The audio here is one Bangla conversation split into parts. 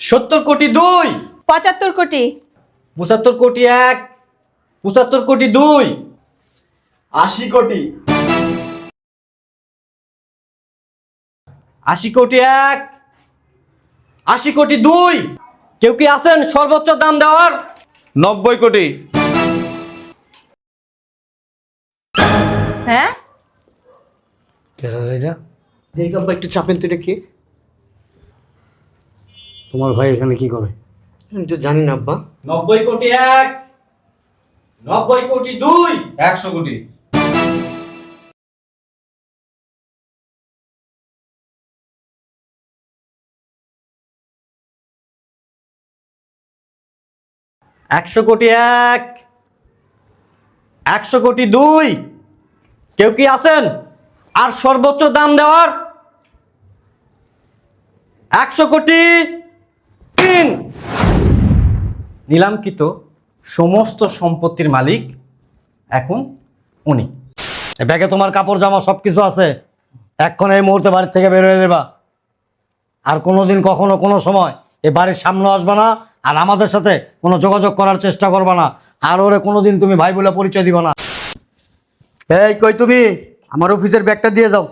সত্তর কোটি দুই। পঁচাত্তর কোটি। পঁচাত্তর কোটি এক। পঁচাত্তর কোটি দুই। আশি কোটি। আশি কোটি এক। আশি কোটি দুই। কেউ কি আছেন সর্বোচ্চ দাম দেওয়ার? নব্বই কোটি। হ্যাঁ? এটা? এই একটু চাপেন তো এটা কে? তোমার ভাই এখানে কি করে? আমি তো জানি না আব্বা। নব্বই কোটি এক নব্বই কোটি দুই একশো কোটি। একশো কোটি এক একশো কোটি দুই। কেউ কি আছেন? আর সর্বোচ্চ দাম দেওয়ার একশো কোটি তিন। নিলামকৃত সমস্ত সম্পত্তির মালিক এখন উনি। ব্যাগে তোমার কাপড় জামা সব কিছু আছে। এক্ষণ এই মুহূর্তে বাড়ির থেকে বের হয়ে যাবা। আর কোনোদিন কখনো কোনো সময় এ বাড়ির সামনে আসবা না, আর আমাদের সাথে কোনো যোগাযোগ করার চেষ্টা করবা না। আর ওরে কোনোদিন তুমি ভাই বলে পরিচয় দিবা না। এই, কই তুমি? আমার অফিসের ব্যাগটা দিয়ে যাও।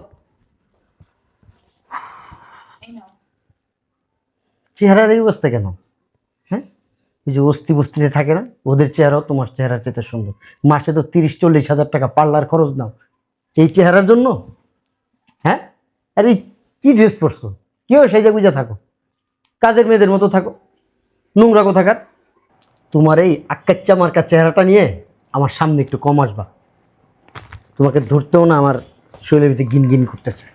চেহারার এই অবস্থা কেন? হ্যাঁ? এই যে অস্থি বস্তিতে থাকে না, ওদের চেহারাও তোমার চেহারার চেয়ে সুন্দর। মাসে তো তিরিশ, চল্লিশ হাজার টাকা পার্লার খরচ নাও এই চেহারার জন্য? হ্যাঁ? আরে কি ড্রেস পরছো? কেউ সেই বুঝা থাকো। কাজের মেয়েদের মতো থাকো। নোংরা কোথাকার? তোমার এই আক্কাচ্চা মার্কা চেহারাটা নিয়ে আমার সামনে একটু কম আসবা। তোমাকে ধরতেও না আমার শরীরের ভিতরে গিন গিন করতেছে।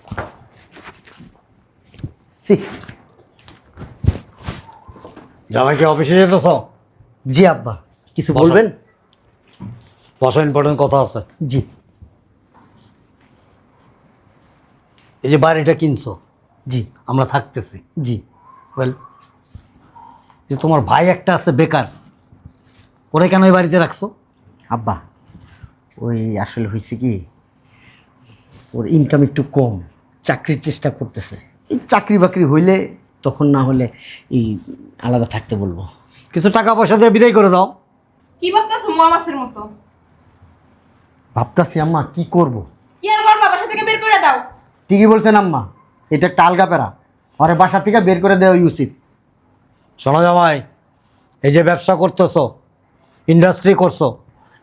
সি জামাইকে অফিসে যেতেছ জি আব্বা কিছু বলবেন? বসো ইম্পর্টেন্ট কথা আছে। জি। এই যে বাড়িটা কিনছো জি। আমরা থাকতেছি। জি। ওয়েল যে তোমার ভাই একটা আছে বেকার ওরে কেন এই বাড়িতে রাখছো? আব্বা ওই আসলে হয়েছে কি ওর ইনকাম একটু কম চাকরির চেষ্টা করতেছে। এই চাকরি বাকরি হইলে তখন না হলে এই আলাদা থাকতে বলব। কিছু টাকা পয়সা দিয়ে বিদায় করে দাও। কি ভাবতেছো মোয়া মাছের মতো? ভাবতাছি আম্মা কি করব। কি আর করবা বাসা থেকে বের করে দাও। ঠিকই বলছেন আম্মা এটা টালগা পেরা ওরে বাসা থেকে বের করে দেওয়া উচিত। শোনো জামাই এই যে ব্যবসা করতেছো ইন্ডাস্ট্রি করছ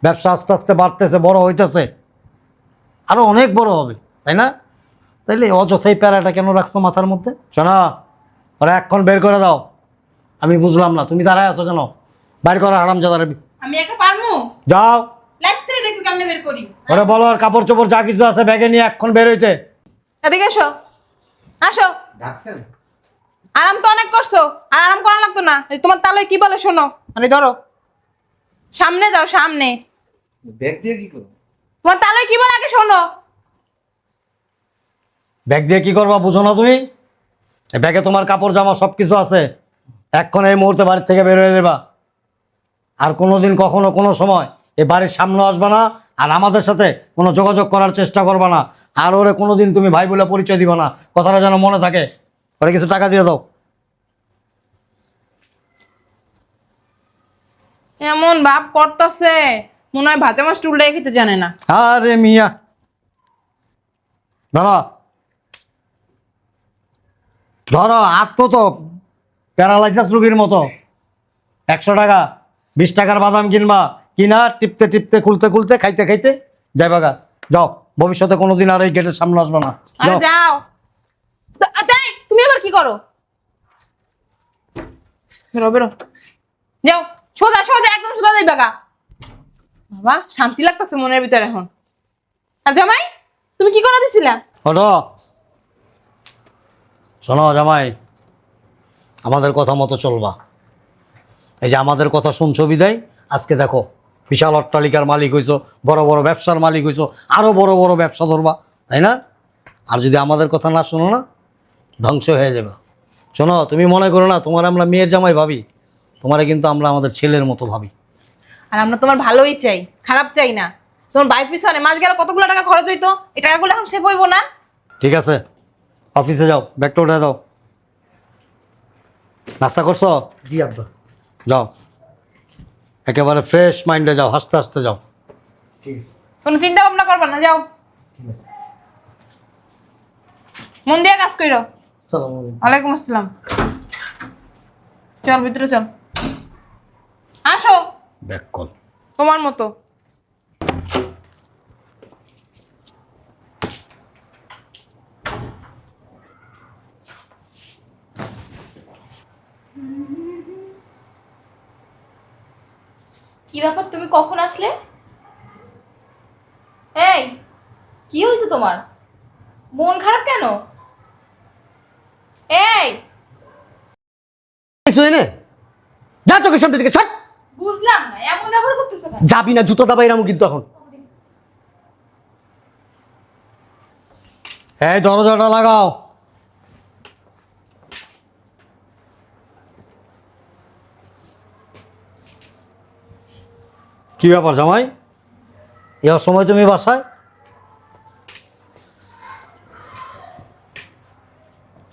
ব্যবসা আস্তে আস্তে বাড়তেছে বড় হইতেছে আরও অনেক বড় হবে তাই না? তাইলে অযথাই প্যারাটা কেন রাখছো মাথার মধ্যে? শোনা ওরা এক্ষণ বের করে দাও। আমি বুঝলাম না তুমি দাঁড়ায় আছো কেন? বাইর করো হারাম জাদার আমি একা পারমু? যাও। লাইট থেকে দেখো কেমনে বের করি। ওরা বলো আর কাপড় চোপড় যা কিছু আছে ব্যাগে নিয়ে এক্ষণ বের হইতে। এদিকে এসো। আসো। ডাকছেন? আরাম তো অনেক করছ আর আরাম করা লাগতো না। এই তোমার তালে কি বলে শোনো। মানে ধরো। সামনে যাও সামনে। ব্যাগ দিয়ে কি করো তোমার তালে কি বলে আগে শোনো। ব্যাগ দিয়ে কি করবা বুঝো না তুমি? ব্যাগে তোমার কাপড় জামা সব কিছু আছে। এক্ষণ এই মুহূর্তে বাড়ির থেকে বের হয়ে যাবা। আর কোনোদিন কখনো কোনো সময় এ বাড়ির সামনে আসবা না আর আমাদের সাথে কোনো যোগাযোগ করার চেষ্টা করবা না। আর ওরে কোনোদিন তুমি ভাই বলে পরিচয় দিবা না। কথাটা যেন মনে থাকে। ওরে কিছু টাকা দিয়ে দাও। এমন ভাব করতেছে মনে হয় ভাজা মাছ টুলটাই খেতে জানে না। আরে মিয়া। ধরো ধরো হাত তো প্যারালাইজাস রুগীর মতো। একশো টাকা বিশ টাকার বাদাম কিনবা। কিনা টিপতে টিপতে খুলতে খুলতে খাইতে খাইতে যাই বাগা যাও ভবিষ্যতে কোনোদিন আর এই গেটের সামনে আসবে না। আরে যাও। তাই, তুমি আবার কি করো? বেরো বেরো। যাও সোজা সোজা একদম সোজা যাই বাগা বাবা শান্তি লাগতেছে মনের ভিতরে এখন। আর জামাই তুমি কি করে দিছিলা? ওঠো। শোনো জামাই আমাদের কথা মতো চলবা। এই যে আমাদের কথা শুনছো বিদায় আজকে দেখো বিশাল অট্টালিকার মালিক হইছো বড় বড় ব্যবসার মালিক হইছো আরও বড় বড় ব্যবসা ধরবা তাই না? আর যদি আমাদের কথা না শোনো না ধ্বংস হয়ে যাবে। শোনো তুমি মনে করো না তোমার আমরা মেয়ের জামাই ভাবি তোমারে কিন্তু আমরা আমাদের ছেলের মতো ভাবি। আর আমরা তোমার ভালোই চাই খারাপ চাই না। তোমার বাইর পিছনে মাস গেলে কতগুলো টাকা খরচ হইতো এই টাকাগুলো এখন সেভ হইব না। ঠিক আছে অফিসে যাও ব্যাগটা উঠে দাও। নাস্তা করছ? জি আব্বা। যাও। একেবারে ফ্রেশ মাইন্ডে যাও হাসতে হাসতে যাও। ঠিক আছে। কোনো চিন্তা ভাবনা করবে না যাও। মন দিয়ে কাজ করো সালাম আলাইকুম। আসসালাম। চল ভিতরে চল। আসো। Back call. তোমার মতো। কি ব্যাপার? তুমি কখন আসলে? এই কি হয়েছে তোমার? মন খারাপ কেন? এই! যা চোখের সামনে দিকে ছাড় বুঝলাম না এমন ব্যবহার করতেছো কেন? যাবি না জুতো দাবাই রামু কিন্তু এখন। এই দরজাটা লাগাও। কি ব্যাপার জামাই? এ সময় তুমি বাসায়?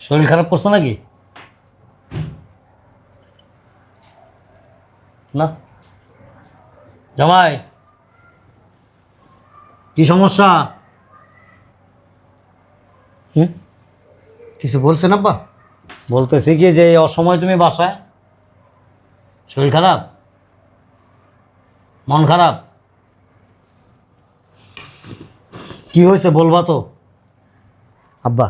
শরীর খারাপ করছ নাকি? না? জামাই, কি সমস্যা? হুম? কিছু বলছেন আব্বা? বলতেছি কি যে অসময় তুমি বাসায়? শরীর খারাপ? মন খারাপ? কি হয়েছে বলবা তো? আব্বা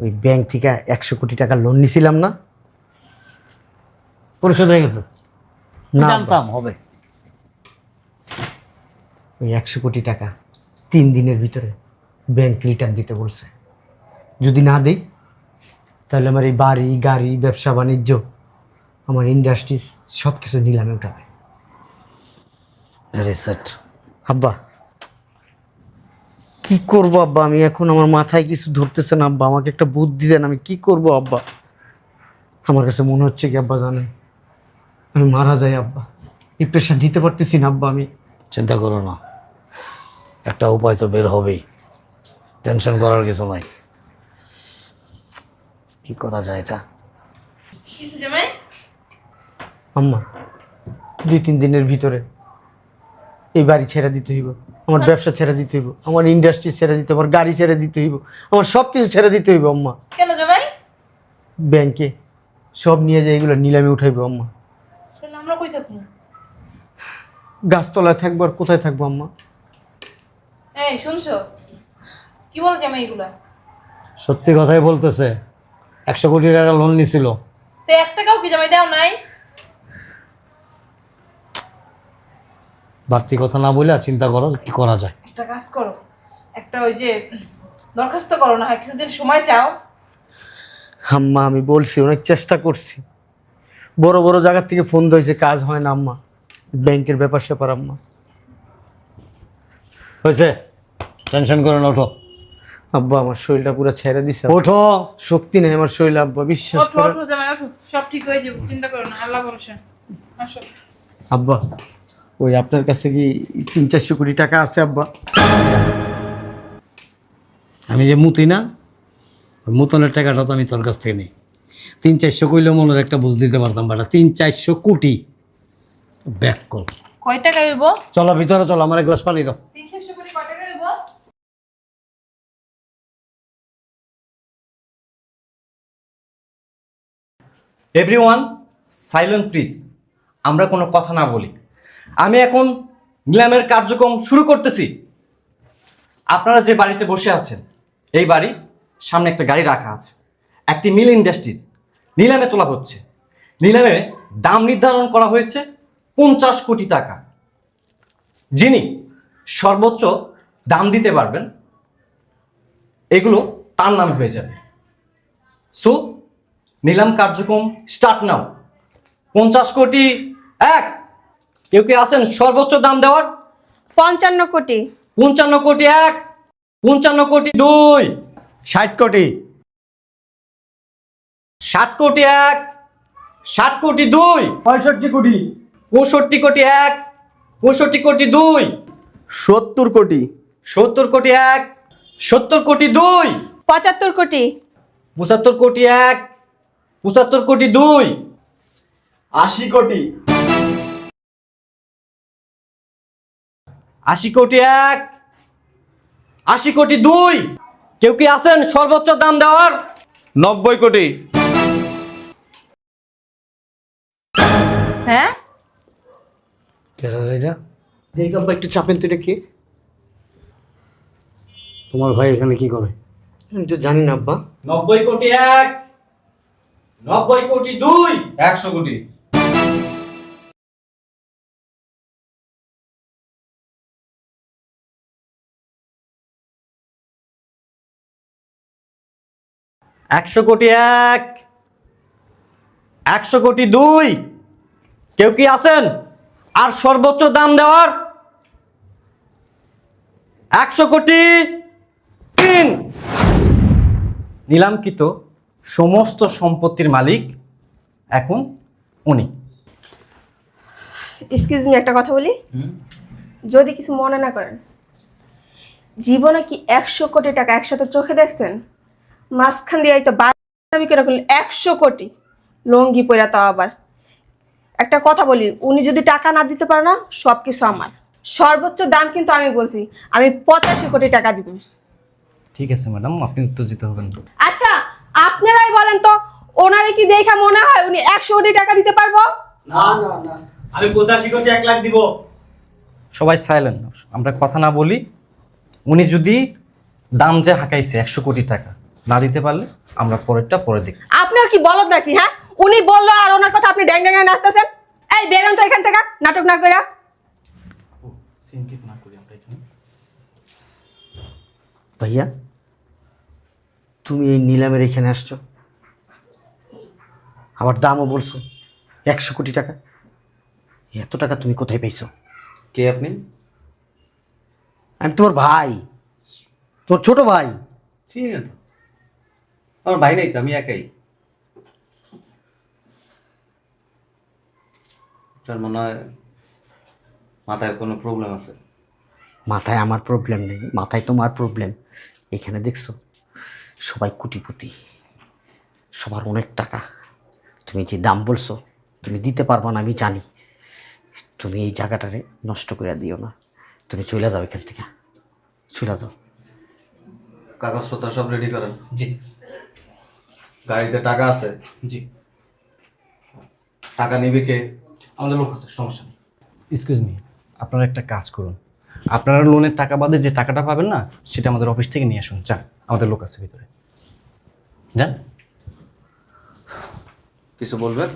ওই ব্যাংক থেকে একশো কোটি টাকা লোন নিছিলাম না। পরিশোধ হয়ে গেছে? না, জানতাম হবে। ওই একশো কোটি টাকা তিন দিনের ভিতরে ব্যাংক রিটার্ন দিতে বলছে। যদি না দিই তাহলে আমার এই বাড়ি গাড়ি ব্যবসা বাণিজ্য আমার ইন্ডাস্ট্রিজ সব কিছু নিলামে উঠাবে। রিসেট। আব্বা কি করব আব্বা? আমি এখন আমার মাথায় কিছু ধরতেছে না আব্বা। আমাকে একটা বুদ্ধি দেন আমি কি করব আব্বা? আমার কাছে মনে হচ্ছে কি আব্বা জানেন? আমি মারা যাই আব্বা। এই প্রেশার নিতে পারতেছি না আব্বা আমি। চিন্তা করো না। একটা উপায় তো বের হবেই। টেনশন করার কিছু নাই। কি করা যায় এটা? আম্মা দুই তিন দিনের ভিতরে এই বাড়ি ছেড়ে দিতে হইব আমার ব্যবসা ছেড়ে দিতে হইব আমার ইন্ডাস্ট্রি ছেড়ে দিতে আমার গাড়ি ছেড়ে দিতে হইব আমার সব কিছু ছেড়ে দিতে হইব আম্মা। কেন জামাই? ব্যাংকে সব নিয়ে যায় এগুলো নিলামে উঠাইবো আম্মা। তাহলে আমরা কই থাকব? গাছতলায় থাকব আর কোথায় থাকব আম্মা? এই শুনছো? কি বল জামাই এগুলা? সত্যি কথাই বলতেছে একশো কোটি টাকা লোন নিছিল। তো এক টাকাও কি জামাই দাও নাই? বাড়তি কথা না বলে আর চিন্তা করো কি করা যায়। একটা কাজ করো একটা ওই যে দরখাস্ত করো না কিছুদিন সময় চাও। আম্মা আমি বলছি অনেক চেষ্টা করছি। বড় বড় জায়গার থেকে ফোন দিয়েছে কাজ হয় না আম্মা। ব্যাংকের ব্যাপার স্যাপার আম্মা। হয়েছে? টেনশন করে না ওঠো। আব্বা আমার শরীরটা পুরো ছেড়ে দিছে। ওঠো। শক্তি নেই আমার শরীর আব্বা বিশ্বাস ওঠো ওঠো জামাই ওঠো। সব ঠিক হয়ে যাবে চিন্তা করো না আল্লাহ ভরসা। আসো। আব্বা ওই আপনার কাছে কি তিন চারশো কোটি টাকা আছে আব্বা? আমি যে মুতি না ওই মুতনের টাকাটা তো আমি তোর কাছ থেকে নিই। তিন চারশো কইলে মনের একটা বুঝ দিতে পারতাম বাটা তিন চারশো কোটি। ব্যাক কর। কয় টাকা হইব? চলো ভিতরে চলো আমার এক গ্লাস পানি দাও। হইব? এভরিওয়ান সাইলেন্ট প্লিজ আমরা কোনো কথা না বলি। আমি এখন নিলামের কার্যক্রম শুরু করতেছি। আপনারা যে বাড়িতে বসে আছেন, এই বাড়ি সামনে একটা গাড়ি রাখা আছে। একটি মিল ইন্ডাস্ট্রিজ। নিলামে তোলা হচ্ছে। নিলামে দাম নির্ধারণ করা হয়েছে পঞ্চাশ কোটি টাকা। যিনি সর্বোচ্চ দাম দিতে পারবেন, এগুলো তার নামে হয়ে যাবে। সো, নিলাম কার্যক্রম স্টার্ট নাও। পঞ্চাশ কোটি, এক। কেউ কে আছেন? সর্বোচ্চ দাম দেওয়ার? পঞ্চান্ন কোটি। পঞ্চান্ন কোটি এক পঞ্চান্ন কোটি দুই ষাট কোটি। ষাট কোটি এক ষাট কোটি দুই পঁয়ষট্টি কোটি। পঁয়ষট্টি কোটি এক পঁয়ষট্টি কোটি দুই সত্তর কোটি। সত্তর কোটি এক সত্তর কোটি দুই পঁচাত্তর কোটি। পঁচাত্তর কোটি এক পঁচাত্তর কোটি দুই আশি কোটি। আশি কোটি এক আশি কোটি দুই। কেউ কি আছেন সর্বোচ্চ দাম দেওয়ার? নব্বই কোটি। হ্যাঁ? এই একটু চাপেন তো এটা কে? তোমার ভাই এখানে কি করে? আমি তো জানি না আব্বা। নব্বই কোটি এক নব্বই কোটি দুই। একশো কোটি। একশো কোটি এক একশো কোটি দুই। কেউ কি আছেন? আর সর্বোচ্চ দাম দেওয়ার একশো কোটি তিন। নিলামকৃত সমস্ত সম্পত্তির মালিক এখন উনি। এক্সকিউজ মি একটা কথা বলি? যদি কিছু মনে না করেন জীবনে কি একশো কোটি টাকা একসাথে চোখে দেখছেন? মাঝখান দিয়ে তো বাড়ি করে রাখলেন একশো কোটি লঙ্গি পইরা তাও আবার। একটা কথা বলি উনি যদি টাকা না দিতে পারে না সব কিছু আমার। সর্বোচ্চ দাম কিন্তু আমি বলছি আমি পঁচাশি কোটি টাকা দিব। ঠিক আছে ম্যাডাম আপনি উত্তর দিতে হবেন না। আচ্ছা আপনারাই বলেন তো ওনারে কি দেখা মনে হয় উনি একশো কোটি টাকা দিতে পারব? আমি পঁচাশি কোটি এক লাখ দিব। সবাই সাইলেন্ট আমরা কথা না বলি উনি যদি দাম যে হাঁকাইছে একশো কোটি টাকা না দিতে পারলে আমরা পরেরটা পরে দেখি আপনিও কি বলদ নাকি হ্যাঁ? উনি বলল আর ওনার কথা আপনি ড্যাং ড্যাং নাচতেছেন। এই বেরোন তো এখান থেকে নাটক না কইরা। সিনকিট না করি আমরা এখানে। ভাইয়া তুমি এই নিলামের এখানে আসছো। আবার দামও বলছো একশো কোটি টাকা। এত টাকা তুমি কোথায় পেয়েছ কে আপনি? আমি তোমার ভাই তোর ছোট ভাই। চিনি না তো। আমার ভাই নাই তো আমি একাই। তার মনে হয় মাথায় কোনো প্রবলেম আছে। মাথায় আমার প্রবলেম নেই মাথায় তোমার প্রবলেম এখানে দেখছ সবাই কোটিপতি সবার অনেক টাকা। তুমি যে দাম বলছো তুমি দিতে পারবা না আমি জানি। তুমি এই জায়গাটারে নষ্ট করে দিও না। তুমি চলে যাও এখান থেকে। চলে যাও। কাগজপত্র সব রেডি করেন। জি। গাড়িতে টাকা আছে? জি। টাকা নিবে কে? আমাদের লোক আছে সমস্যা নেই। এক্সকিউজ মি আপনারা একটা কাজ করুন। আপনারা লোনের টাকা বাদে যে টাকাটা পাবেন না সেটা আমাদের অফিস থেকে নিয়ে আসুন। যান আমাদের লোক আছে ভিতরে। যান। কিছু বলবেন?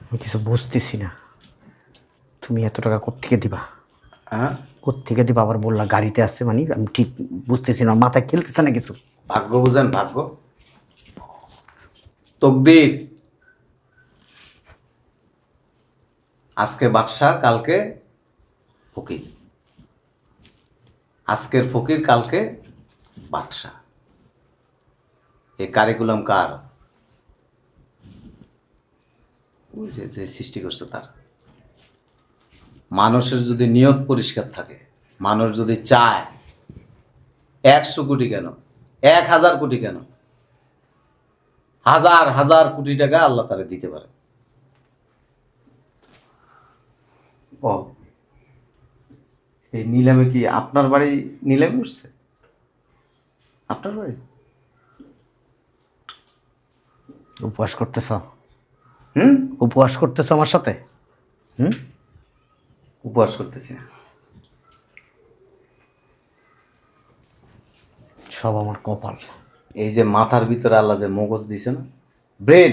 আমি কিছু বুঝতেছি না। তুমি এত টাকা কোত্থেকে দিবা? হ্যাঁ? কোত্থেকে দিবা? আবার বললা গাড়িতে আসছে মানে আমি ঠিক বুঝতেছি না। মাথায় খেলতেছে না কিছু? ভাগ্য বুঝেন, ভাগ্য। তকদির। আজকে বাদশাহ, কালকে ফকির। আজকের ফকির, কালকে বাদশাহ। এই কারিকুলাম কার? যে যে সৃষ্টি করছে তার। মানুষের যদি নিয়ত পরিষ্কার থাকে, মানুষ যদি চায়, একশো কোটি কেন? এক হাজার কোটি কেন? হাজার হাজার কোটি টাকা আল্লাহ তারা দিতে পারে। ও এই নিলামে কি আপনার বাড়ি নিলামে উঠছে? আপনার বাড়ি? উপবাস করতেছ? হুম? উপবাস করতেছ আমার সাথে? হুম? উপবাস করতেছি না। সব আমার কপাল। এই যে মাথার ভিতরে আল্লাহ যে মগজ দিছে না, ব্রেন,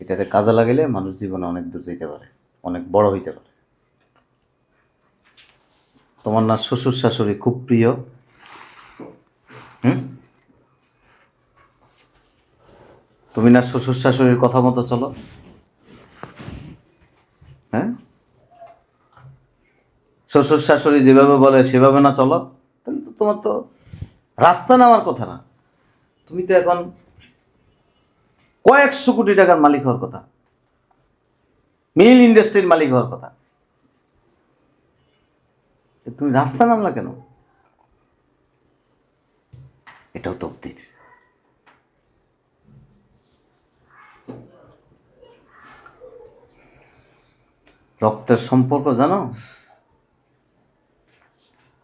এটাতে কাজে লাগাইলে মানুষ জীবনে অনেক দূর যেতে পারে, অনেক বড় হইতে পারে। তোমার না শ্বশুর শাশুড়ি খুব প্রিয়। হুম? তুমি না শ্বশুর শাশুড়ির কথা মতো চলো। হ্যাঁ? শ্বশুর শাশুড়ি যেভাবে বলে সেভাবে না চলো, তাহলে তো তোমার তো রাস্তা নেওয়ার কথা না। তুমি তো এখন কয়েকশো কোটি টাকার মালিক হওয়ার কথা। মিল ইন্ডাস্ট্রির মালিক হওয়ার কথা। তুমি রাস্তা নামলা কেন? এটাও তপ্তির রক্তের সম্পর্ক জানো?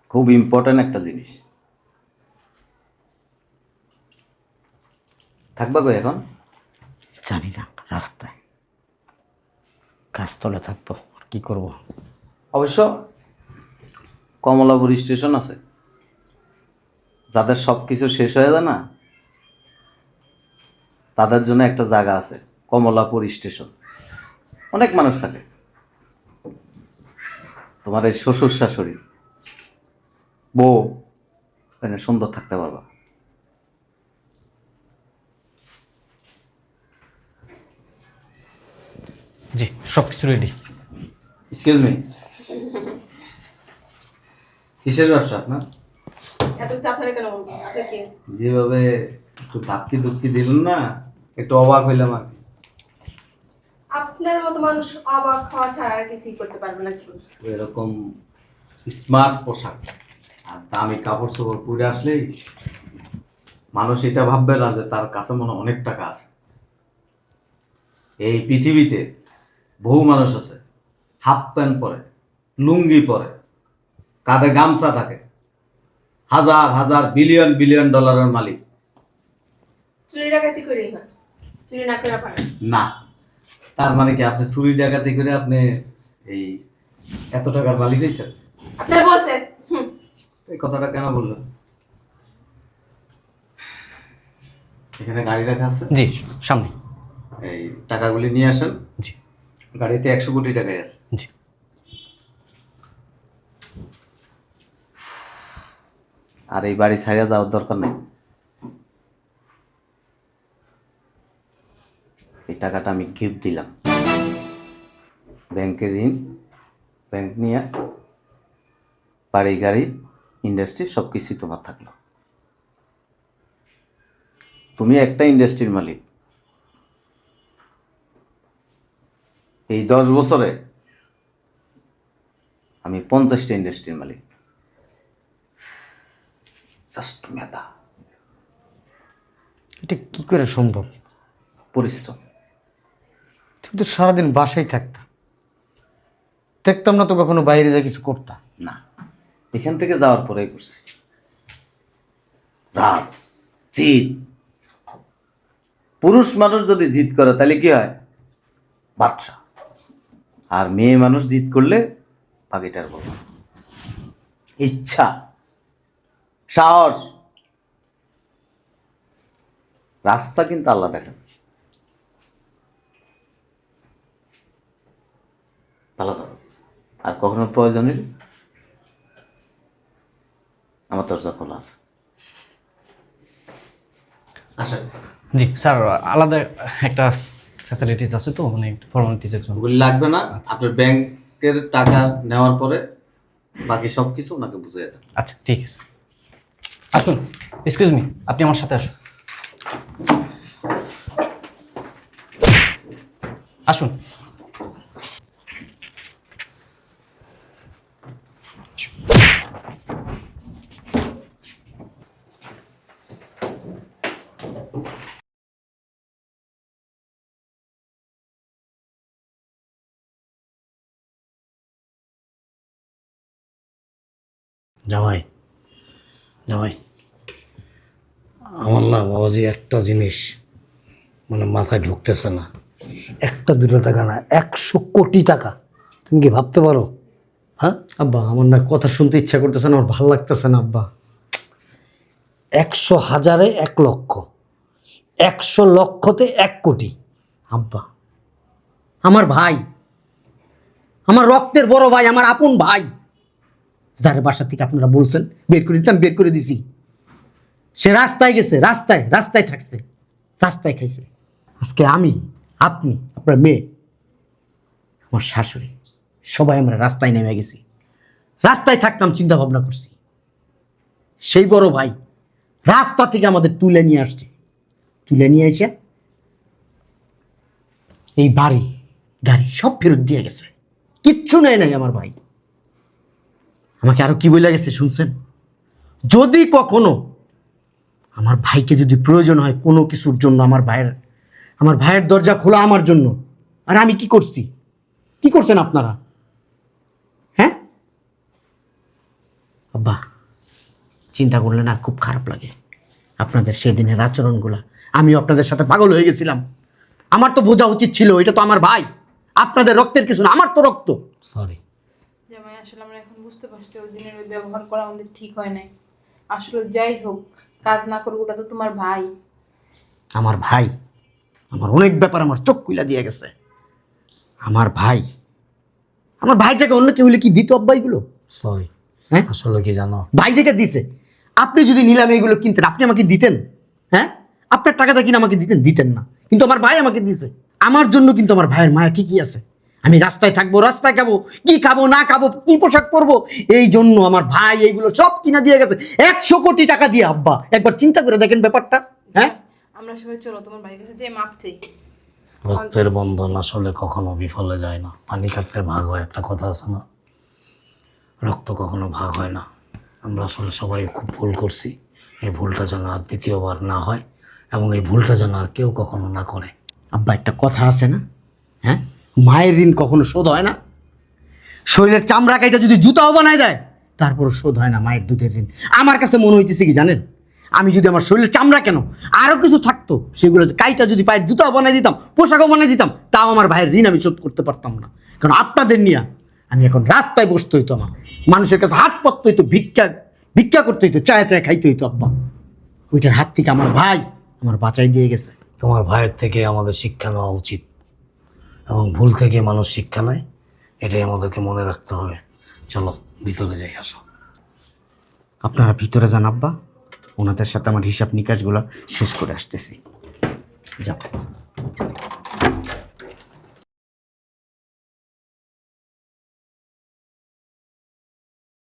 খুব ইম্পর্ট্যান্ট একটা জিনিস। থাকবা গো এখন? জানি না রাস্তায়। গাছতলে থাকব আর কি করব? অবশ্য কমলাপুর স্টেশন আছে। যাদের সব কিছু শেষ হয়ে যায় না তাদের জন্য একটা জায়গা আছে কমলাপুর স্টেশন। অনেক মানুষ থাকে। তোমার এই শ্বশুর শাশুড়ি বউ সুন্দর থাকতে পারবা। জি সব কিছু রেডি এক্সকিউজ মি কিসের ব্যবসা আপনার? এত কিছু আপনারা কেন বলব আপনি কি? যেভাবে একটু ধাক্কি ধুক্কি দিলেন না একটু অবাক হইলাম আর কি। আপনার মতো মানুষ অবাক হওয়া ছাড়া আর কিছুই করতে পারবে না জীবন এরকম স্মার্ট পোশাক আর দামি কাপড় চোপড় পরে আসলেই মানুষ এটা ভাববে না যে তার কাছে মনে অনেক টাকা আছে। এই পৃথিবীতে বহু মানুষ আছে। হাফ প্যান্ট পরে লুঙ্গি পরে কাঁধে গামছা থাকে। হাজার হাজার বিলিয়ন বিলিয়ন ডলারের মালিক। চুরি ডাকাতি হয়। চুরি না করে পারেন না। তার মানে কি আপনি চুরি ডাকাতি করে আপনি এই এত টাকার মালিক হয়েছেন? আপনার বলছেন এই কথাটা কেন বললেন? এখানে গাড়ি রাখা আছে? জি সামনে। এই টাকাগুলি নিয়ে আসেন। গাড়িতে একশো কোটি টাকাই আছে। জি। আর এই বাড়ি ছাড়িয়ে দেওয়ার দরকার নেই। এই টাকাটা আমি গিফট দিলাম। ব্যাংকের ঋণ ব্যাংক নিয়ে বাড়ি গাড়ি ইন্ডাস্ট্রি সব কিছুই তোমার থাকল। তুমি একটা ইন্ডাস্ট্রির মালিক। এই দশ বছরে আমি পঞ্চাশটা ইন্ডাস্ট্রির মালিক। জাস্ট মেধা। এটা কি করে সম্ভব? পরিশ্রম। তুমি তো সারাদিন বাসায় থাকতাম দেখতাম না তো কখনো বাইরে যা কিছু করতাম না। এখান থেকে যাওয়ার পরেই করছি। রাগ জিত পুরুষ মানুষ যদি জিত করে তাহলে কি হয়? বাচ্চা আর মেয়ে মানুষ জিত করলে বাকিটার বল ইচ্ছা, সাহস। রাস্তা কিন্তু আল্লাহ দেখেন। ভালো থাকো আর কখনো প্রয়োজন হলে আমার দরজা খোলা আছে। আচ্ছা জি, স্যার, আলাদা একটা ফ্যাসিলিটিস আছে তো মানে ফর্মালিটিসের জন্য। ওগুলি লাগবে না আপনার ব্যাংকের টাকা নেওয়ার পরে বাকি সব কিছু ওনাকে বুঝিয়ে দেন। আচ্ছা ঠিক আছে। আসুন এক্সকিউজ মি আপনি আমার সাথে আসুন। আসুন। জামাই জামাই আমার না বাবাজি একটা জিনিস মানে মাথায় ঢুকতেছে না। একটা দুটো টাকা না একশো কোটি টাকা। তুমি কি ভাবতে পারো? হ্যাঁ? আব্বা আমার না কথা শুনতে ইচ্ছা করতেছে না আমার ভালো লাগতেছে না আব্বা। একশো হাজারে এক লক্ষ। একশো লক্ষতে এক কোটি। আব্বা আমার ভাই আমার রক্তের বড় ভাই আমার আপন ভাই। যার বাসা থেকে আপনারা বলছেন, বের করে দিতাম, বের করে দিছি। সে রাস্তায় গেছে, রাস্তায় রাস্তায় থাকছে, রাস্তায় খাইছে। আজকে আমি, আপনি, আপনার মেয়ে, আমার শাশুড়ি, সবাই আমরা রাস্তায় নেমে গেছি। রাস্তায় থাকতাম চিন্তা ভাবনা করছি। সেই বড় ভাই রাস্তা থেকে আমাদের তুলে নিয়ে আসছে। তুলে নিয়ে এসে এই বাড়ি, গাড়ি সব ফেরত দিয়ে গেছে। কিচ্ছু নেয় নাই আমার ভাই। আমাকে আরও কি বলে গেছে শুনছেন? যদি কখনো আমার ভাইকে যদি প্রয়োজন হয় কোনো কিছুর জন্য আমার ভাইয়ের আমার ভাইয়ের দরজা খোলা আমার জন্য, আর আমি কি করছি? কি করছেন আপনারা? হ্যাঁ? আব্বা, চিন্তা করলে না খুব খারাপ লাগে। আপনাদের সেদিনের আচরণগুলা, আমিও আপনাদের সাথে পাগল হয়ে গেছিলাম। আমার তো বোঝা উচিত ছিল, এটা তো আমার ভাই। আপনাদের রক্তের কিছু না, আমার তো রক্ত। সরি জামাই আসলে আমরা এখন বুঝতে পারছি ওই দিনের ওই ব্যবহার করা আমাদের ঠিক হয় নাই। আসলে যাই হোক কাজ না করুক ওটা তো তোমার ভাই। আমার ভাই? আমার অনেক ব্যাপার আমার চোখ কুইলা দিয়ে গেছে। আমার ভাই? আমার ভাই থেকে অন্য কেউ হলে কি দিত আব্বা এগুলো? সরি হ্যাঁ? আসলে কি জানো? ভাই দেখে দিছে। আপনি যদি নিলামে এগুলো কিনতেন আপনি আমাকে দিতেন? হ্যাঁ? আপনার টাকাটা কিনে আমাকে দিতেন? দিতেন না। কিন্তু আমার ভাই আমাকে দিছে। আমার জন্য কিন্তু আমার ভাইয়ের মায়া ঠিকই আছে। আমি রাস্তায় থাকব রাস্তায় খাব কি খাব না খাব কি পোশাক পরবো এই জন্য আমার ভাই এইগুলো সব কিনা দিয়ে গেছে। একশো কোটি টাকা দিয়ে আব্বা একবার চিন্তা করে দেখেন ব্যাপারটা হ্যাঁ? আমরা সবাই চলো তোমার বাড়ির কাছে যে মাপ চাই রক্তের বন্ধন আসলে কখনো বিফলে যায় না। পানি কাটলে ভাগ হয় একটা কথা আছে না? রক্ত কখনো ভাগ হয় না। আমরা আসলে সবাই খুব ভুল করছি। এই ভুলটা যেন আর দ্বিতীয়বার না হয় এবং এই ভুলটা যেন আর কেউ কখনো না করে। আব্বা একটা কথা আছে না? হ্যাঁ? মায়ের ঋণ কখনো শোধ হয় না। শরীরের চামড়া কাইটা যদি জুতাও বানায় দেয়, তারপরও শোধ হয় না মায়ের দুধের ঋণ। আমার কাছে মনে হইতেছে কি জানেন? আমি যদি আমার শরীরের চামড়া কেন আরও কিছু থাকতো, সেগুলো কাইটা যদি পায়ের জুতাও বানাই দিতাম, পোশাকও বানাই দিতাম, তাও আমার ভাইয়ের ঋণ আমি শোধ করতে পারতাম না। কারণ আপনাদের নিয়ে আমি এখন রাস্তায় বসতে হইতো আমার। মানুষের কাছে হাত পড়তে হইতো, ভিক্ষা ভিক্ষা করতে হইতো, চায় চায় খাইতে হইতো, আব্বা। ওইটার হাত থেকে আমার ভাই আমার বাঁচাই দিয়ে গেছে। তোমার ভাইয়ের থেকে আমাদের শিক্ষা নেওয়া উচিত। এবং ভুল থেকে মানুষ শিক্ষা নেয়, এটাই আমাদেরকে মনে রাখতে হবে। চলো, ভিতরে যাই, আসো। আপনারা ভিতরে যান, আব্বা। ওনাদের সাথে আমার হিসাব নিকাশগুলো শেষ করে আসতেছি। যাও।